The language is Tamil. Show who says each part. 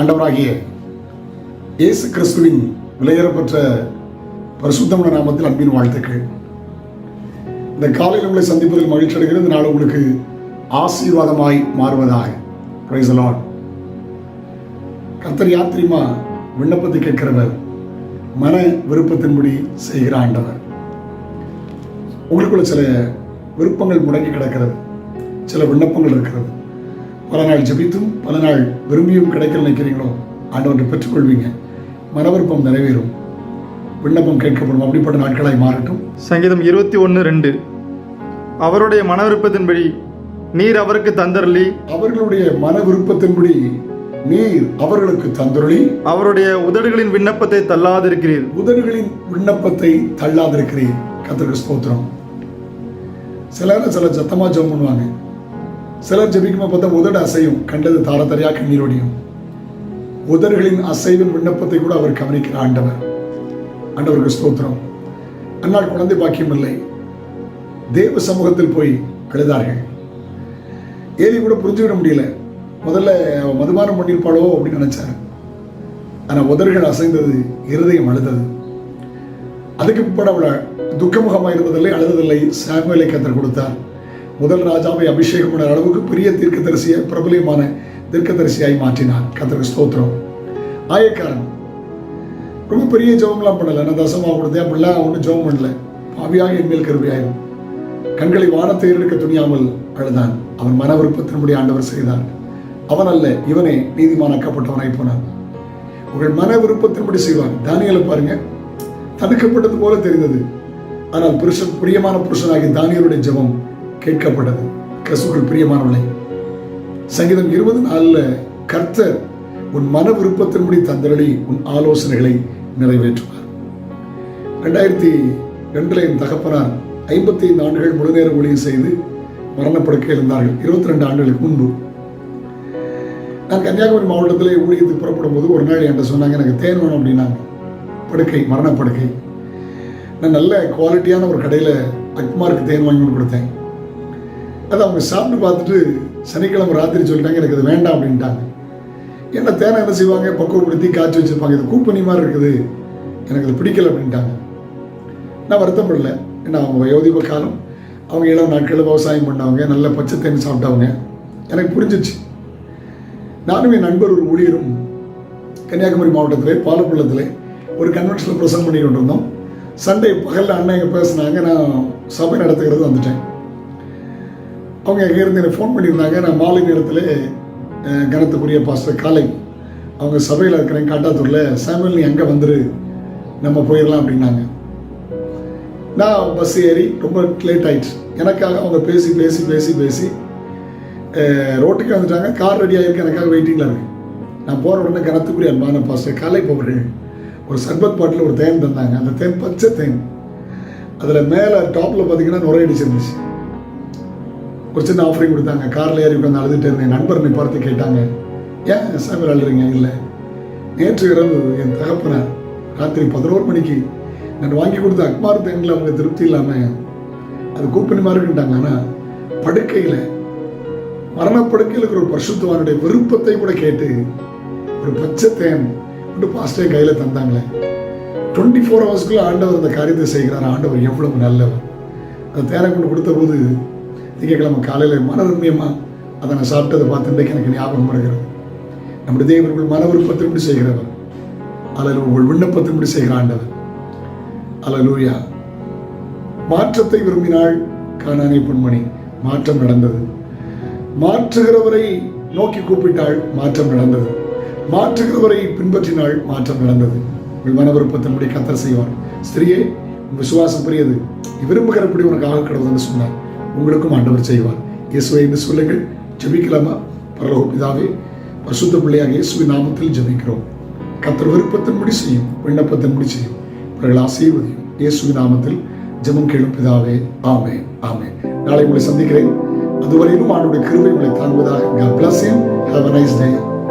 Speaker 1: ஆண்டவராகிய இயேசு கிறிஸ்துவின் விலையேறப்பெற்ற பரிசுத்தமான நாமத்தில் அன்பின் வாழ்த்துக்கள். இந்த காலையில் உங்களை சந்திப்பதில் மகிழ்ச்சி அடைகிறது. நாள் உங்களுக்கு ஆசீர்வாதமாய் மாறுவதாக பிரைஸ் லார்ட் கர்த்தர் விண்ணப்பத்தை கேட்கிறவர் மன விருப்பத்தின்படி செய்கிற ஆண்டவர். உங்களுக்குள்ள சில விருப்பங்கள் முடங்கி கிடக்கிறது. சில விண்ணப்பங்கள் இருக்கிறது. பல நாள் ஜெபித்தும் பல நாள் விரும்பியும் கிடைக்கல நினைக்கிறீங்களோ ஆண்டவரை பெற்றுக்கொள்வீங்க. மன விருப்பம் நிறைவேறும். விண்ணப்பம் கேட்கப்படும். அப்படிப்பட்ட நாட்களாய் மாறட்டும்.
Speaker 2: சங்கீதம் இருபத்தி ஒன்று ரெண்டு. அவருடைய மன விருப்பத்தின்படி நீர் அவருக்கு தந்தரளி.
Speaker 1: அவர்களுடைய மன விருப்பத்தின்படி நீர் அவர்களுக்கு தந்துருளி.
Speaker 2: அவருடைய உதடுகளின் விண்ணப்பத்தை தள்ளாதிருக்கிறீர்.
Speaker 1: உதடுகளின் விண்ணப்பத்தை தள்ளாதிருக்கிறீர். கத்திற்கு ஸ்தோத்திரம். சிலர் சில சத்தமா ஜெபம் பண்ணுவாங்க. சிலர் ஜெபிக்குமா பார்த்தா உதடு அசையும் கண்டது தாரதரையாக கண்ணீர் உதர்களின் உதடுகளின் அசைவின் விண்ணப்பத்தை கூட அவர் கவனிக்கிற ஆண்டவர். ஆண்டவருக்கு ஸ்தோத்திரம். அன்னால் குழந்தை பாக்கியம் இல்லை. தேவ சமூகத்தில் போய் அழுதார்கள் ஏலி கூட புரிஞ்சுக்கிட முடியல. முதல்ல மதுபானம் பண்ணியிருப்பாளோ அப்படின்னு நினைச்சாரு. ஆனா உதர்கள் அசைந்தது இருதயம் அழுதது. அதுக்கு பிற்பாடு அவளை துக்கமுகமாக இருந்ததில்லை அழுததில்லை. சாமுவேலை கத்தர் கொடுத்தார். முதல் ராஜாவை அபிஷேகம் பண்ண அளவுக்கு பெரிய தீர்க்கதரிசியாய் பிரபலியமான தீர்க்கதரிசியாய் மாற்றினார். கத்தருக்கு ஸ்தோத்திரம். ஆயக்காரன் ரொம்ப பெரிய ஜெபம்லாம் பண்ணல. நான் தசமாக கொடுத்தேன். அப்படிலாம் ஒன்றும் ஜெபம் பண்ணல. பாவியாக என் மேல் கருவியாயும் கண்களை வானத்தை எடுக்க துணியாமல் அழுதான். அவன் மன விருப்பத்தினுடைய ஆண்டவர் செய்தார். அவன் அல்ல இவனே நீதிமானாக்கப்பட்டவனாய் போனான். உங்கள் மன விருப்பத்தின்படி செய்வான். தானியலை பாருங்க. தடுக்கப்பட்டது போல தெரிந்தது. ஆனால் புருஷன் பிரியமான புருஷனாகி தானியருடைய ஜெபம் கேட்கப்பட்டது. கிறிஸ்துவுக்குள் பிரியமானவளை சங்கீதம் இருபது நாளில் கர்த்தர் உன் மன விருப்பத்தின்படி தந்தரளி உன் ஆலோசனைகளை நிறைவேற்றுவார். ரெண்டாயிரத்தி ரெண்டில் என் தகப்பனார் ஐம்பத்தி ஐந்து ஆண்டுகள் முழுநேர ஊழியம் செய்து மரணப்படுக்க இருந்தார்கள். இருபத்தி ரெண்டு ஆண்டுகளுக்கு முன்பு. நான் கன்னியாகுமரி மாவட்டத்தில் ஊழியத்துக்கு புறப்படும் போது ஒரு நாள் என்கிட்ட சொன்னாங்க எனக்கு தேன் வேணும் அப்படின்னாங்க. படுக்கை மரணப்படுக்கை நான் நல்ல குவாலிட்டியான ஒரு கடையில் அக்மார்க்கு தேன் வாங்கி கொடுத்தேன். அதை அவங்க சாப்பிட்டு பார்த்துட்டு சனிக்கிழமை ராத்திரி சொல்லிட்டாங்க எனக்கு அது வேண்டாம் அப்படின்ட்டாங்க. என்ன தேனை என்ன செய்வாங்க? பக்குவப்படுத்தி காய்ச்சி வச்சுருப்பாங்க. இது கூப்பனி மாதிரி இருக்குது. எனக்கு அது பிடிக்கல அப்படின்ட்டாங்க. நான் வருத்தப்படல. ஏன்னா அவங்க வயோதிப காலம். அவங்க இளம் நாட்களில் விவசாயம் பண்ணவங்க நல்ல பச்சை தேன் சாப்பிட்டவங்க. எனக்கு புரிஞ்சிச்சு. நானும் என் நண்பர் ஒரு ஊழியரும் கன்னியாகுமரி மாவட்டத்தில் பாலப்பள்ளத்தில் ஒரு கன்வென்ஷனில் பிரசங்கம் பண்ணி கொண்டிருந்தோம் சண்டே பகலில் அண்ணன் இங்கே பேசினாங்க. நான் சபை நடத்துகிறது வந்துட்டேன். அவங்க எங்கே இருந்து எனக்கு ஃபோன் பண்ணியிருந்தாங்க. நான் மாலை நேரத்தில் கனத்துக்குரிய பாஸ்டர் காலை அவங்க சபையில் இருக்கிறேன் காட்டாத்தூரில். சாமியல் நீ எங்கே வந்துரு. நம்ம போயிடலாம் அப்படின்னாங்க. நான் பஸ் ஏறி ரொம்ப லேட் ஆயிடுச்சு. எனக்காக அவங்க பேசி பேசி பேசி பேசி ரோட்டுக்கு வந்துட்டாங்க. கார் ரெடி ஆகிருக்கு எனக்காக வெயிட்டிங்கில் இருக்கு. நான் போகிற உடனே கனத்துக்குரிய அன்பான பாஸ்டர் காலை போகிறேன் ஒரு சர்பத் பாட்டில் ஒரு தேன் தந்தாங்க. அந்த தேன் பச்சை தேன். அதில் மேலே டாப்பில் பார்த்தீங்கன்னா நுரையடிச்சிருந்துச்சு ஒரு சின்ன ஆஃபரிங் கொடுத்தாங்க. காரில் ஏறி உட்காந்து அழுதுட்டு இருந்தேன். நண்பர் நீ பார்த்து கேட்டாங்க ஏன் சாமி அழுறீங்க? இல்லை. நேற்று இரவு என் தகப்பனார் ராத்திரி பதினோரு மணிக்கு நான் வாங்கி கொடுத்த அக்மார் தேனில் அவங்க திருப்தி இல்லாமல் அது கூப்பணி மாதிரி இருக்குட்டாங்க ஆனால் படுக்கையில் மரணப்படுக்கையில் இருக்கிற ஒரு பரிசுத்தவானுடைய விருப்பத்தை கூட கேட்டு ஒரு பச்சை தேன் கொண்டு பாஸ்டே கையில் தந்தாங்களே. டுவெண்ட்டி ஃபோர் ஹவர்ஸ்க்குள்ள ஆண்டவர் அந்த காரியத்தை செய்கிறார். ஆண்டவர் எவ்வளவு நல்லவர். அந்த தேனை கொண்டு கொடுத்த போது திங்கக்கிழமை காலையில் மனரம்யமாக அதை நான் சாப்பிட்டதை பார்த்து இன்றைக்கு எனக்கு ஞாபகம் வருகிறது. நம்முடைய தேவர்கள் மன விருப்பத்தின்படி செய்கிறவர். அல்லது உங்கள் விண்ணப்பத்தின்படி செய்கிற ஆண்டவர். அல்லலூயா. மாற்றத்தை விரும்பினாள் காணானே பொன்மணி மாற்றம் நடந்தது. மாற்றுகிறவரை நோக்கி கூப்பிட்டாள் மாற்றம் நடந்தது. மாற்றுகிறவரை பின்பற்றினாள் மாற்றம் நடந்தது. உங்கள் மன விருப்பத்தின்படி கத்தர் செய்வார். ஸ்திரியே விசுவாசம் பெரியது. விரும்புகிறப்படி விரும்புகிறபடி உனக்கு ஆக கடவுள்னு சொன்னார். உங்களுக்கும் ஆண்டவர் செய்வார். இயேசுவை என்று சொல்லுங்கள் ஜபிக்கலாமா? பரலோக பிதாவே பசுத்த பிள்ளையாக இயேசுவின் நாமத்தில் ஜபிக்கிறோம். கத்தர் விருப்பத்தின் முடி செய்யும் விண்ணப்பத்தின் முடி செய்யும். இவர்கள் ஆசீர்வதியும். இயேசுவின் நாமத்தில் ஜெபம் கேளும் பிதாவே ஆமே ஆமே நாளை உங்களை சந்திக்கிறேன். அதுவரையிலும் ஆண்டுடைய கிருபை உங்களை தாங்குவதாக. God bless you. Have a nice day.